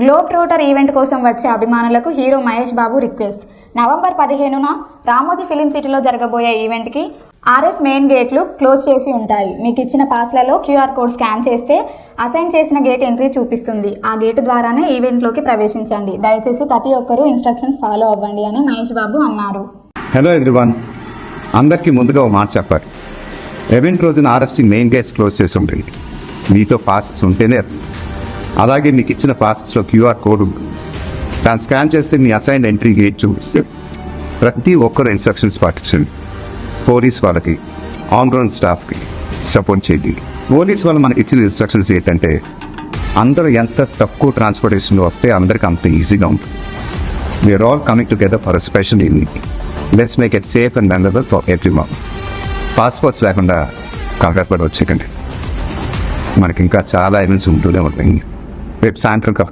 Globe trotter event కోసం వచ్చే అభిమానులకు hero Mahesh Babu request. November పదిహేనున రామోజీ ఫిలిం సిటీలో జరగబోయే ఈవెంట్కి ఆర్ఎస్ మెయిన్ గేట్లు క్లోజ్ చేసి ఉంటాయి. మీకు ఇచ్చిన పాస్లలో క్యూఆర్ కోడ్ స్కాన్ చేస్తే అసైన్ చేసిన గేట్ ఎంట్రీ చూపిస్తుంది. ఆ గేటు ద్వారానే ఈవెంట్లోకి ప్రవేశించండి. దయచేసి ప్రతి ఒక్కరూ ఇన్స్ట్రక్షన్స్ ఫాలో అవ్వండి అని మహేష్ బాబు అన్నారు. హలో ఎవ్రీవన్ అందరికీ ముందుగా ఒక మాట చెప్పారు ఈవెంట్ రోజున ఆర్ఎఫ్సి మెయిన్ గేట్స్ క్లోజ్ చేసి ఉంటుంది మీతో పాసెస్ ఉంటేనే అలాగే నీకు ఇచ్చిన ప్రాసెస్లో క్యూఆర్ కోడ్ ఉంటుంది దాన్ని స్కాన్ చేస్తే మీ అసైన్ ఎంట్రీ గేట్ చూపిస్తుంది ప్రతి ఒక్కరు ఇన్స్ట్రక్షన్స్ పాటించండి. పోలీస్ వాళ్ళకి ఆన్ గ్రౌండ్ స్టాఫ్కి సపోర్ట్ చేయండి. పోలీస్ వాళ్ళు మనకి ఇచ్చిన ఇన్స్ట్రక్షన్స్ ఏంటంటే అందరూ ఎంత తక్కువ ట్రాన్స్పోర్టేషన్లో వస్తే అందరికి అంత ఈజీగా ఉంటుంది. We're all coming together for special evening let's make it safe and memorable for everyone passports లేకుండా కంగారు పడి వచ్చేకండి. మనకి ఇంకా చాలా ఈవెంట్స్ ఉంటూనే ఉంటాయి. เว็บไซต์เกี่ยวกับ